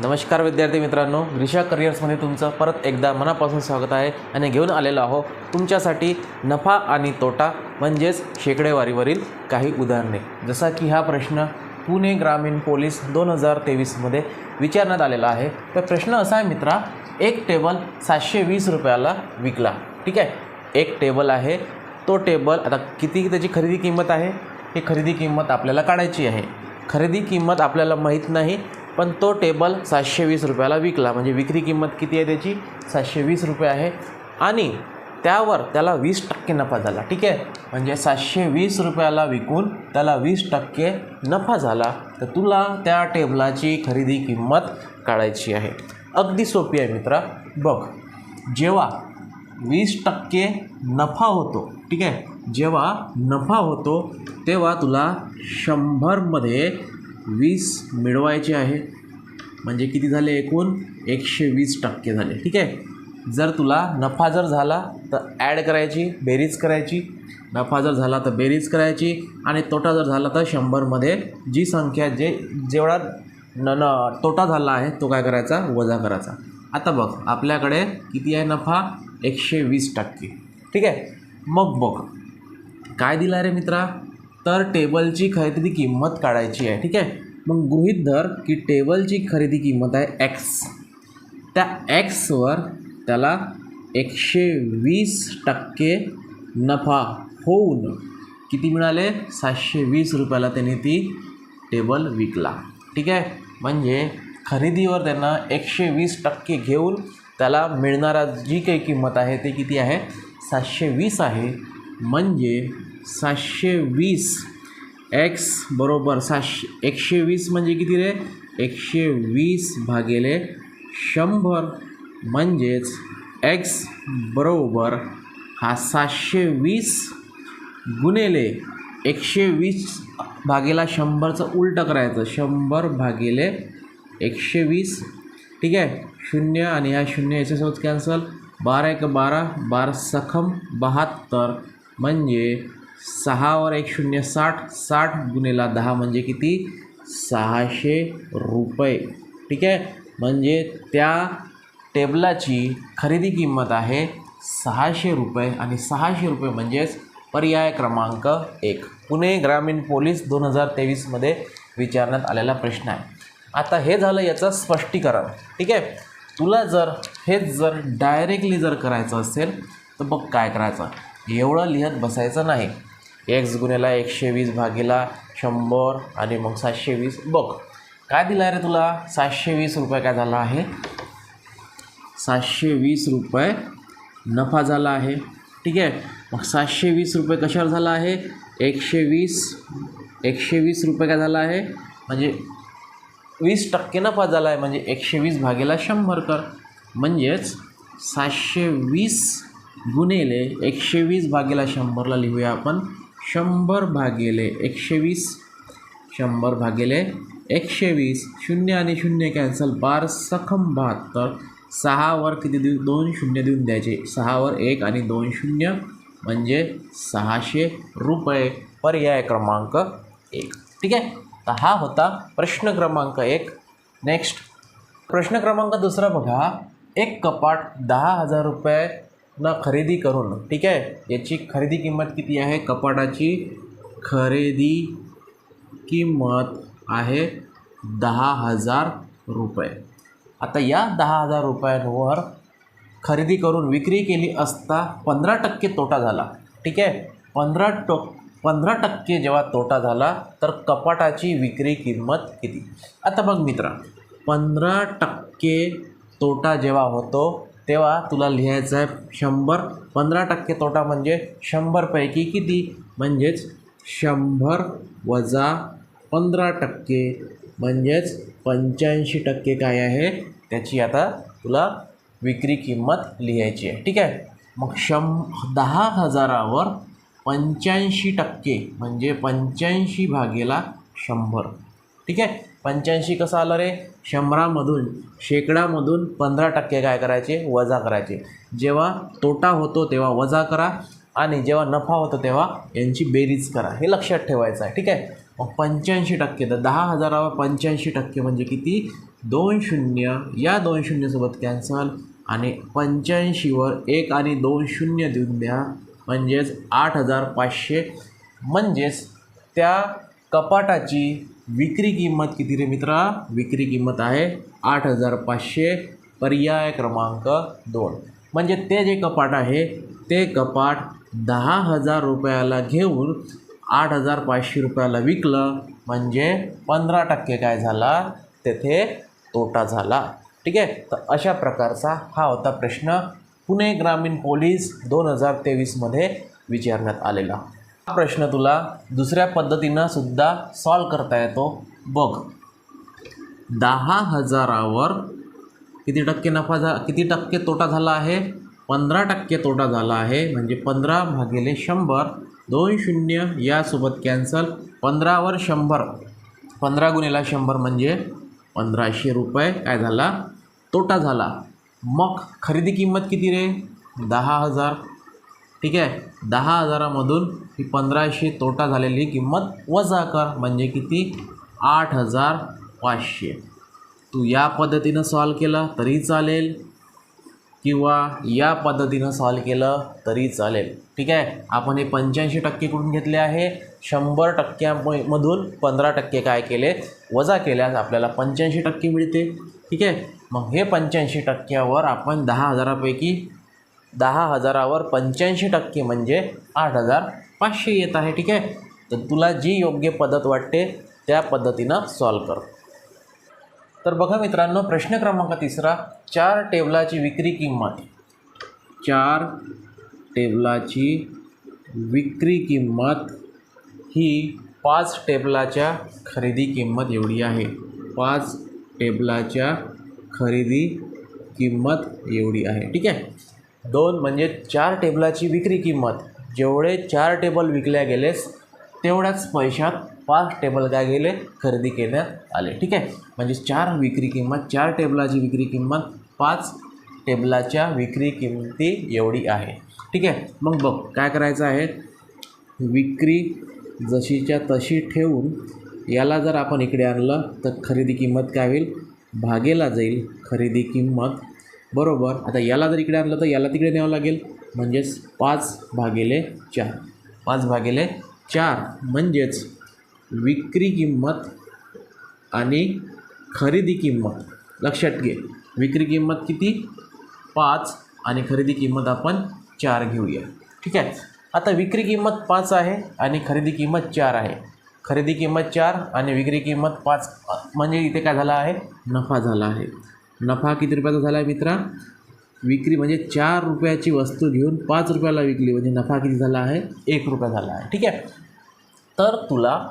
नमस्कार विद्यार्थी मित्रांनो ग्रीषा करिअर्समध्ये तुमचं परत एकदा मनापासून स्वागत आहे आणि घेऊन आलेलो आहो तुमच्यासाठी नफा आणि तोटा म्हणजेच शेकडेवारीवरील काही उदाहरणे. जसा की हा प्रश्न पुणे ग्रामीण पोलीस दोन हजार तेवीसमध्ये विचारण्यात आलेला आहे. तर प्रश्न असा आहे मित्रा एक टेबल सातशे वीस रुपयाला विकला. ठीक आहे? एक टेबल आहे तो टेबल आता किती त्याची खरेदी किंमत आहे? ही खरेदी किंमत आपल्याला काढायची आहे. खरेदी किंमत आपल्याला माहीत नाही पण तो टेबल सातशे वीस रुपयाला विकला. म्हणजे विक्री किंमत किती आहे त्याची? सातशे वीस रुपये आहे. आणि त्यावर त्याला वीस टक्के नफा झाला. ठीक आहे? म्हणजे सातशे वीस रुपयाला विकून त्याला वीस टक्के नफा झाला. तर तुला त्या टेबलाची खरेदी किंमत काढायची आहे. अगदी सोपी आहे मित्रा. बघ जेव्हा वीस टक्के नफा होतो ठीक आहे? जेव्हा नफा होतो तेव्हा तुला शंभरमध्ये वीस मिळवायचे आहे. म्हणजे किती झाले एकूण? एकशे वीस टक्के झाले. ठीक आहे? जर तुला नफा जर झाला तर ॲड करायची बेरीज करायची. नफा जर झाला तर बेरीज करायची. आणि तोटा जर झाला तर शंभरमध्ये जी संख्या जे जेवढा न न तोटा झाला आहे तो काय करायचा? वजा करायचा. आता बघ आपल्याकडे किती आहे नफा? एकशे वीस टक्के. ठीक आहे? मग बघ. काय दिलं आहे रे मित्रा? तर टेबलची खरेदी किंमत काढायची आहे ठीक आहे? मग गृहित धर की टेबलची खरेदी किंमत आहे एक्स त्या एक्सवर त्याला एकशे वीस टक्के नफा होऊन किती मिळाले? सातशे वीस रुपयाला त्याने ती टेबल विकला ठीक आहे? म्हणजे खरेदीवर त्यांना एकशे वीस टक्के घेऊन त्याला मिळणारा जी काही किंमत आहे ते किती आहे? सातशे वीस आहे. म्हणजे सातशे वीस. एक्स बरोबर सातशे एकशे वीस म्हणजे किती रे? एकशे वीस भागेले शंभर. म्हणजेच एक्स बरोबर हा सातशे वीस गुणेले एकशे वीस भागेला शंभरचं उलटं करायचं. शंभर भागेले एकशे वीस. ठीक आहे? शून्य आणि ह्या शून्य याच्यासोबत कॅन्सल बारा एक बारा बारा सखम बहात्तर. म्हणजे सहावर एक शून्य साठ साठ गुणेला दहा म्हणजे किती? सहाशे रुपये. ठीक आहे? म्हणजे त्या टेबलाची खरेदी किंमत आहे सहाशे रुपये आणि सहाशे रुपये म्हणजेच पर्याय क्रमांक एक. पुणे ग्रामीण पोलीस दोन हजार तेवीसमध्ये विचारण्यात आलेला प्रश्न आहे. आता हे झालं याचं स्पष्टीकरण. ठीक आहे? तुला जर हेच जर डायरेक्टली जर करायचं असेल तर मग काय करायचं. एवढं लिहत बसायचं नाही. एक्स गुन्ह्याला एकशे वीस भागीला शंभर आणि मग सातशे वीस बघ. काय दिलं आहे रे तुला? सातशे वीस रुपये काय झाला आहे? सातशे वीस रुपये नफा झाला आहे. ठीक आहे? मग सातशे वीस रुपये कशावर झाला आहे? एकशे वीस एकशे वीस रुपये काय झाला आहे? म्हणजे वीस टक्के नफा झाला आहे. म्हणजे एकशे वीस भागेला शंभर कर. म्हणजेच सातशे वीस गुणेले एकशे वीस भागेला शंभरला लिहूया आपण. शंभर भागेले एकशे वीस. शंभर भागेले एकशे वीस. शून्य आणि शून्य कॅन्सल बार सखम बहात्तर. सहावर किती देऊ? दोन शून्य देऊन द्यायचे. सहावर एक आणि दोन शून्य म्हणजे सहाशे रुपये. पर्याय क्रमांक एक. ठीक आहे? तर हा होता प्रश्न क्रमांक एक. नेक्स्ट प्रश्न क्रमांक दुसरा बघा. एक कपाट दहा हजार रुपये. न खरेदी करून ठीक आहे? याची खरेदी किंमत किती आहे? कपाटाची खरेदी किंमत आहे दहा हजार रुपये. आता या दहा हजार रुपयांवर खरेदी करून विक्री केली असता पंधरा टक्के तोटा झाला ठीक आहे? पंधरा टो पंधरा टक्के जेव्हा तोटा झाला तर कपाटाची विक्री किंमत किती? आता बघ मित्रा पंधरा टक्के तोटा जेव्हा होतो तेव्हा तुला लिहायचं आहे शंभर पंधरा टक्के तोटा म्हणजे शंभरपैकी किती? म्हणजेच शंभर वजा पंधरा टक्के. म्हणजेच पंच्याऐंशी टक्के काय आहे? त्याची आता तुला विक्री किंमत लिहायची आहे. ठीक आहे? मग शं दहा हजारावर पंच्याऐंशी टक्के म्हणजे पंच्याऐंशी भागेला शंभर. ठीक आहे? पंच्याऐंशी कसं आलं रे? शंभरामधून शेकडामधून पंधरा टक्के काय करायचे? वजा करायचे. जेव्हा तोटा होतो तेव्हा वजा करा आणि जेव्हा नफा होतो तेव्हा यांची बेरीज करा. हे लक्षात ठेवायचं आहे. ठीक आहे? मग पंच्याऐंशी टक्के तर दहा हजारावर पंच्याऐंशी टक्के म्हणजे किती? दोन शून्य. या दोन शून्यसोबत कॅन्सल आणि पंच्याऐंशीवर एक आणि दोन शून्य देऊन द्या. म्हणजेच आठ हजार पाचशे. म्हणजेच त्या कपाटाची विक्री किंमत किती रे मित्रा? विक्री किंमत आहे आठ हजार पाचशे पर्याय क्रमांक दोन. म्हणजे ते जे कपाट आहे ते कपाट दहा हजार रुपयाला घेऊन आठ हजार पाचशे रुपयाला विकलं. म्हणजे पंधरा टक्के काय झाला? तेथे तोटा झाला. ठीक आहे? तर अशा प्रकारचा हा होता प्रश्न. पुणे ग्रामीण पोलीस दोन हजार तेवीसमध्ये विचारण्यात आलेला. प्रश्न तुला दुसऱ्या पद्धतीनं सुद्धा सॉल्व करता येतो. बघ. दहा हजारावर किती टक्के नफा झा किती टक्के तोटा झाला आहे? पंधरा टक्के तोटा झाला आहे म्हणजे पंधरा भागिले शंभर. दोन शून्य यासोबत कॅन्सल पंधरावर शंभर. पंधरा गुणिला शंभर म्हणजे पंधराशे रुपये. काय झाला? तोटा झाला. मग खरेदी किंमत किती रे? दहा हजार. ठीक आहे? दहा हजारामधून ही पंधराशे तोटा झालेली किंमत वजा कर म्हणजे किती? आठ हजार पाचशे. तू या पद्धतीनं सॉल्व केलं तरी चालेल किंवा या पद्धतीनं सॉल्व केलं तरी चालेल. ठीक आहे? आपण हे पंच्याऐंशी टक्के कुठून घेतले आहे? शंभर टक्क्यामधून पंधरा टक्के काय केले? वजा केल्यास आपल्याला पंच्याऐंशी टक्के मिळते. ठीक आहे? मग हे पंच्याऐंशी टक्क्यावर आपण दहा हजारापैकी दहा हजारावर पंच्याऐंशी टक्के म्हणजे आठ हजार पाचशे येत आहे ठीक आहे? तर तुला जी योग्य पद्धत वाटते त्या पद्धतीनं सॉल्व कर. तर बघा मित्रांनो प्रश्न क्रमांक तिसरा चार टेबलाची विक्री किंमत. चार टेबलाची विक्री किंमत ही पाच टेबलाच्या खरेदी किंमत एवढी आहे. पाच टेबलाच्या खरेदी किंमत एवढी आहे ठीक आहे? दोन म्हणजे चार टेबलाची विक्री किंमत. जेवढे चार टेबल विकल्या गेलेस तेवढ्याच पैशात पाच टेबल काय गेले? खरेदी करण्यात आले. ठीक आहे? म्हणजे चार विक्री किंमत चार टेबलाची विक्री किंमत पाच टेबलाच्या विक्री किंमती एवढी आहे. ठीक आहे? मग बघ काय करायचं आहे? विक्री जशीच्या तशी ठेवून याला जर आपण इकडे आणलं तर खरेदी किंमत काय होईल? भागेला जाईल. खरेदी किंमत बरोबर. आता याला जर इकडे आणलं तर याला तिकडे न्यावं लागेल. म्हणजेच पाच भागेले चार. पाच भागेले चार म्हणजेच विक्री किंमत आणि खरेदी किंमत. लक्षात घे. विक्री किंमत किती? पाच आणि खरेदी किंमत आपण चार घेऊया. ठीक आहे? आता विक्री किंमत पाच आहे आणि खरेदी किंमत चार आहे. खरेदी किंमत चार आणि विक्री किंमत पाच. म्हणजे इथे काय झाला आहे? नफा झाला आहे. नफा किती रुपयाचा झाला आहे मित्रा? विक्री म्हणजे चार रुपयाची वस्तू घेऊन पाच रुपयाला विकली म्हणजे नफा किती झाला आहे? एक रुपया झाला आहे. ठीक आहे? तर तुला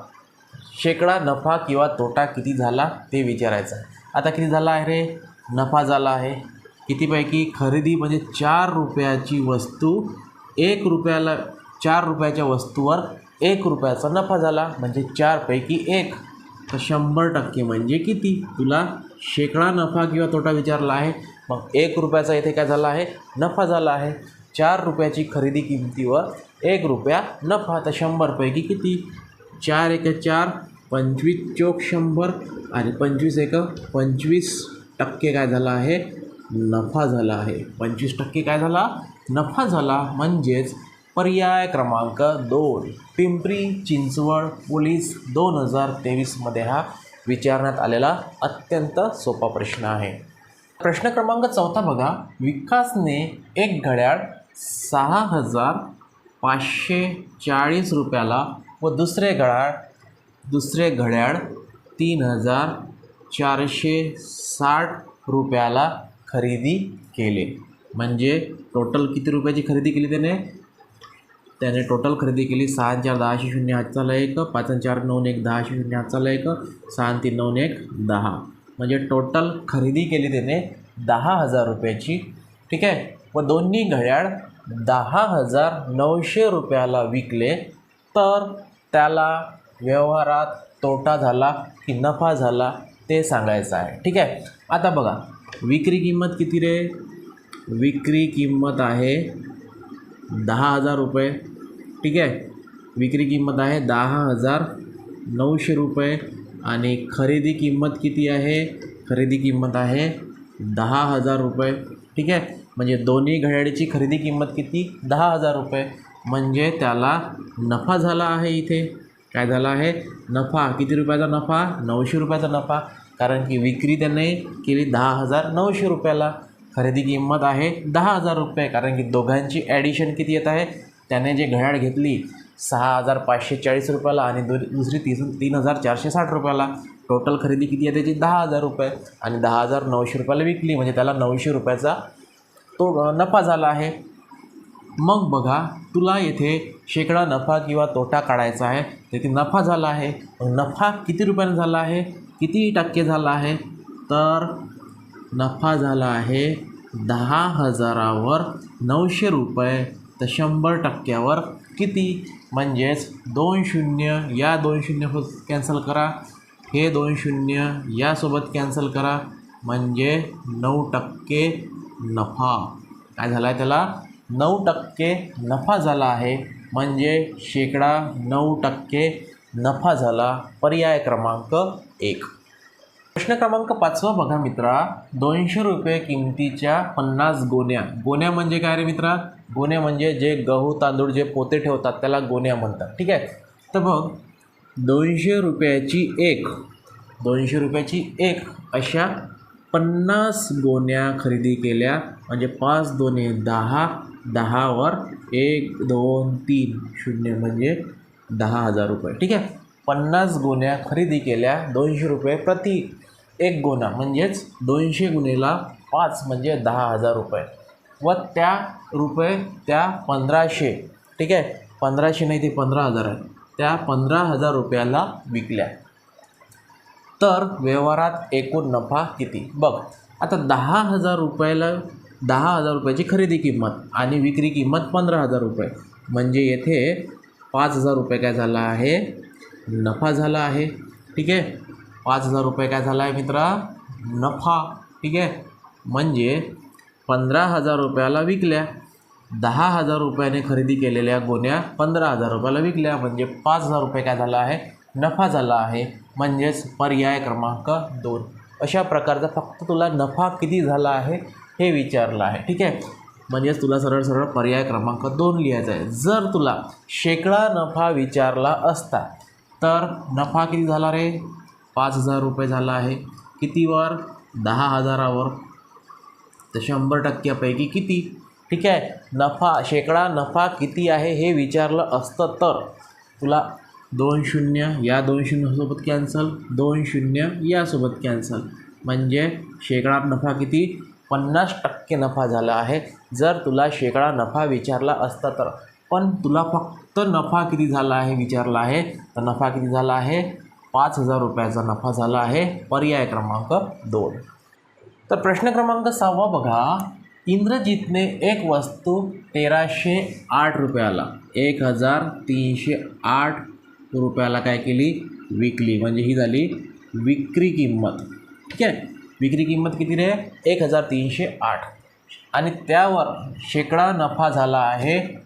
शेकडा नफा किंवा तोटा किती झाला ते विचारायचं आहे. आता किती झाला आहे रे? नफा झाला आहे. कितीपैकी? खरेदी म्हणजे चार रुपयाची वस्तू एक रुपयाला चार रुपयाच्या वस्तूवर एक रुपयाचा नफा झाला म्हणजे चारपैकी एक. तर शंभर टक्के म्हणजे किती? तुला शेकडा नफा किंवा तोटा विचारला आहे. मग एक रुपयाचा इथे काय झाला आहे? नफा झाला आहे. चार रुपयाची खरेदी किमतीवर एक रुपया नफा. तर शंभरपैकी किती? चार एक चार पंचवीस चोक शंभर आणि पंचवीस एक पंचवीस टक्के काय झाला आहे? नफा झाला आहे. पंचवीस टक्के काय झाला? नफा झाला. म्हणजेच पर्याय क्रमांक दोन. पिंपरी चिंचवड पोलीस दोन हजार तेवीसमध्ये हा विचारण्यात आलेला अत्यंत सोपा प्रश्न आहे. प्रश्न क्रमांक चौथा बघा. विकासने एक घड्याळ सहा हजार पाचशे चाळीस रुपयाला व दुसरे घड्याळ दुसरे घड्याळ तीन हजार चारशे साठ रुपयाला खरेदी केले. म्हणजे टोटल किती रुपयाची खरेदी केली त्याने? त्याने टोटल खरेदी केली सहा चार दहाशे शून्य हातचाला एक पाच चार नऊ एक दहाशे शून्य हातचाला एक सहा तीन नऊ एक दहा. म्हणजे टोटल खरेदी केली त्याने दहा हजार रुपयाची. ठीक आहे? व दोन्ही घड्याळ दहा हजार नऊशे रुपयाला विकले तर त्याला व्यवहारात तोटा झाला की नफा झाला ते सांगायचं आहे. ठीक आहे? आता बघा विक्री किंमत किती रे? विक्री किंमत आहे दहा हजार रुपये. ठीक आहे. विक्री किंमत आहे दहा हजार नऊशे रुपये आणि खरेदी किंमत किती आहे? खरेदी किंमत आहे दहा हजार रुपये. ठीक आहे. म्हणजे दोन्ही घड्याळीची खरेदी किंमत किती? दहा हजार रुपये. म्हणजे त्याला नफा झाला आहे इथे. काय झाला आहे? नफा. किती रुपयाचा नफा? नऊशे रुपयाचा नफा. कारण की विक्री त्याने केली दहा हजार नऊशे रुपयाला. खरेदी किंमत आहे दहा हजार रुपये. कारण की दोघांची ॲडिशन किती येत आहे? त्याने जे घड्याळ घेतली सहा हजार पाचशे चाळीस रुपयाला आणि दु दुसरी तीस तीन हजार चारशे साठ रुपयाला. टोटल खरेदी किती आहे त्याची? दहा हजार रुपये. आणि दहा हजार नऊशे रुपयाला विकली म्हणजे त्याला नऊशे रुपयाचा तो नफा झाला आहे. मग बघा तुला येथे शेकडा नफा किंवा तोटा काढायचा आहे. तेथे नफा झाला आहे. मग नफा किती रुपयाने झाला आहे? किती टक्के झाला आहे? तर नफा झाला आहे दहा हजारावर नऊशे रुपये. तर शंभर टक्क्यावर किती? म्हणजेच दोन शून्य या दोन शून्य कॅन्सल करा. हे दोन शून्य यासोबत कॅन्सल करा. म्हणजे नऊ टक्के नफा. काय झाला आहे त्याला? नऊ टक्के नफा झाला आहे. म्हणजे शेकडा नऊ टक्के नफा झाला. पर्याय क्रमांक एक. प्रश्न क्रमांक पाचवा बघा मित्रा. दोनशे रुपये किमतीच्या पन्नास गोण्या. गोण्या म्हणजे काय रे मित्रा? गोण्या म्हणजे जे गहू तांदूळ जे पोते ठेवतात त्याला गोण्या म्हणतात. ठीक आहे? तर बघ दोनशे रुपयाची एक दोनशे रुपयाची एक अशा पन्नास गोण्या खरेदी केल्या. म्हणजे पाच दोन्ही दहा दहावर एक दोन तीन शून्य म्हणजे दहा हजार रुपये. ठीक आहे? पन्नास गोण्या खरेदी केल्या दोनशे रुपये प्रति एक गुणा म्हणजेच दोनशे गुणेला पाच म्हणजे दहा हजार रुपये. व त्या रुपये त्या पंधराशे ठीक आहे? पंधराशे नाही ते पंधरा हजार आहे. त्या पंधरा हजार रुपयाला विकल्या. तर व्यवहारात एकूण नफा किती? बघ आता दहा हजार रुपयाला दहा हजार रुपयाची खरेदी किंमत आणि विक्री किंमत पंधरा हजार रुपये. म्हणजे येथे पाच हजार रुपये काय झाला आहे? नफा झाला आहे. ठीक आहे? पाच हजार रुपये काय झाला आहे मित्रा? नफा ठीक आहे? म्हणजे पंधरा हजार रुपयाला विकल्या. दहा हजार रुपयाने खरेदी केलेल्या गोण्या पंधरा हजार रुपयाला विकल्या. म्हणजे पाच हजार रुपये काय झाला आहे? नफा झाला आहे. म्हणजेच पर्याय क्रमांक दोन. अशा प्रकारचा फक्त तुला नफा किती झाला आहे हे विचारलं आहे ठीक आहे? म्हणजेच तुला सरळ सरळ पर्याय क्रमांक दोन लिहायचा आहे. जर तुला शेकडा नफा विचारला असता तर नफा किती झाला रे? पाच हजार रुपये झाला आहे. कितीवर दहा हजारावर. तर शंभर टक्क्यापैकी किती? ठीक आहे. नफा शेकडा नफा किती आहे हे विचारलं असतं तर. तुला दोन शून्य या दोन शून्यसोबत कॅन्सल दोन शून्य यासोबत कॅन्सल म्हणजे शेकडा नफा किती? पन्नास टक्के नफा झाला आहे. जर तुला शेकडा नफा विचारला असता तर. पण तुला फक्त नफा किती झाला आहे विचारला आहे? तर नफा किती झाला आहे? पाच हजार रुपयाचा नफा झाला आहे. पर्याय क्रमांक दोन. तर प्रश्न क्रमांक सहावा बघा. इंद्रजितने एक वस्तू तेराशे आठ रुपयाला एक हजार तीनशे आठ रुपयाला काय केली? विकली. म्हणजे ही झाली विक्री किंमत. ठीक आहे? विक्री किंमत किती रे? एक हजार तीनशे आठ. आणि त्यावर शेकडा नफा झाला आहे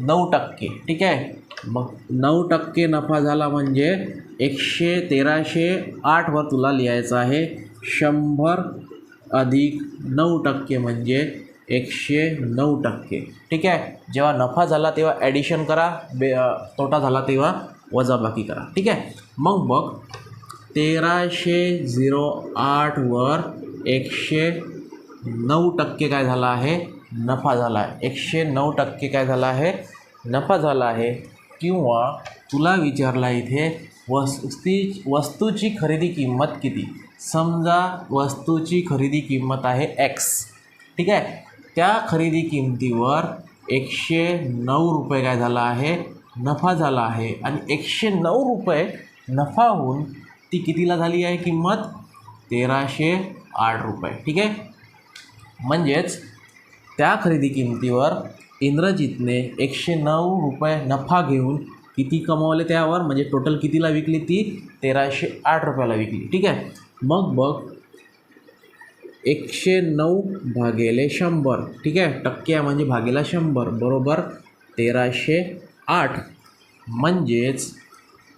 नऊ टक्के ठीक आहे? मग नऊ टक्के नफा झाला म्हणजे एकशे तेराशे आठवर तुला लिहायचं आहे. शंभर अधिक नऊ टक्के म्हणजे एकशे नऊ टक्के ठीक आहे? जेव्हा नफा झाला तेव्हा ॲडिशन करा बे तोटा झाला तेव्हा वजाबाकी करा ठीक आहे? मग बघ तेराशे झिरो आठवर एकशे नऊ टक्के काय झाला आहे? नफा झाला आहे. एकशे नऊ टक्के काय झाला आहे? नफा झाला आहे. किंवा तुला विचारला इथे वस्ती वस्तूची खरेदी किंमत किती? समजा वस्तूची खरेदी किंमत आहे एक्स ठीक आहे? त्या खरेदी किंमतीवर एकशे नऊ रुपये काय झाला आहे? नफा झाला आहे. आणि एकशे नऊ रुपये नफा होऊन ती कितीला झाली आहे किंमत? तेराशे आठ रुपये. ठीक आहे? म्हणजेच त्या खरेदी किंमतीवर इंद्रजितने एकशे नऊ रुपये नफा घेऊन किती कमावले त्यावर? म्हणजे टोटल कितीला विकली ती? तेराशे आठ रुपयाला विकली. ठीक आहे? मग बघ. एकशे नऊ भागेले शंभर. ठीक आहे? टक्के म्हणजे भागेला शंभर. बरोबर? तेराशे आठ. म्हणजेच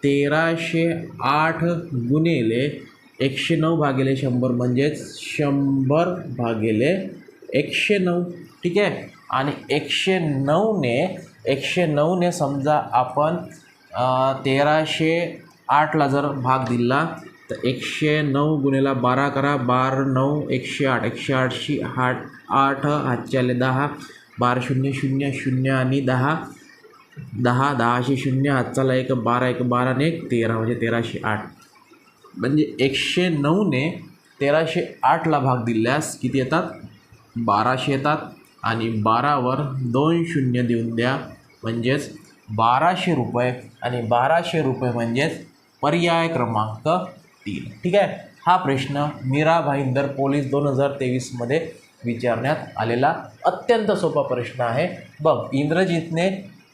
तेराशे आठ गुणिले एकशे नऊ भागेले शंभर. म्हणजेच शंभर भागेले एकशे नऊ ठीक आहे? आणि एकशे नऊने एकशे नऊने समजा आपण तेराशे आठला जर भाग दिला तर एकशे नऊ गुणिला बारा करा. बार नऊ एकशे आठ. एकशे आठशी आठ आठ हातच्याले दहा. बारा शून्य शून्य शून्य आणि दहा. दहा दहाशे शून्य हातचाला एक बारा एक बारा आणि एक तेरा म्हणजे तेराशे आठ. म्हणजे एकशे नऊने तेराशे आठला भाग दिल्यास किती येतात? बाराशे येतात आणि बारावर दोन शून्य देऊन द्या. म्हणजेच बाराशे रुपये आणि बाराशे रुपये म्हणजेच पर्याय क्रमांक तीन. ठीक आहे? हा प्रश्न मीरा भाईंदर पोलीस दोन हजार तेवीसमध्ये विचारण्यात आलेला अत्यंत सोपा प्रश्न आहे. बघ इंद्रजितने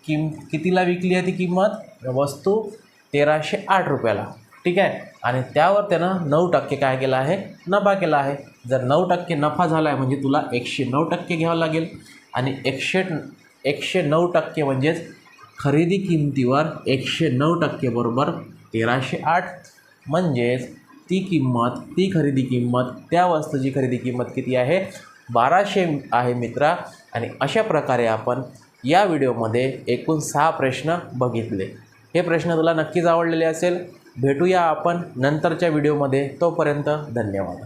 किम कितीला विकली आहे ती किंमत? वस्तू तेराशे आठ रुपयाला. ठीक आहे? आणि त्यावर त्यानं नऊ टक्के काय केलं आहे? नफा केला आहे. जर नऊ टक्के नफा झाला आहे म्हणजे तुला एकशे नऊ टक्के घ्यावं लागेल. आणि एकशे एकशे नऊ टक्के म्हणजेच खरेदी किमतीवर एकशे नऊ टक्के बरोबर तेराशे आठ. म्हणजेच ती किंमत ती खरेदी किंमत त्या वस्तूची खरेदी किंमत किती आहे? बाराशे आहे मित्रा. आणि अशा प्रकारे आपण या व्हिडिओमध्ये एकूण सहा प्रश्न बघितले. हे प्रश्न तुला नक्कीच आवडलेले असेल. भेटूया आपण नंतरच्या व्हिडिओमध्ये. तोपर्यंत धन्यवाद.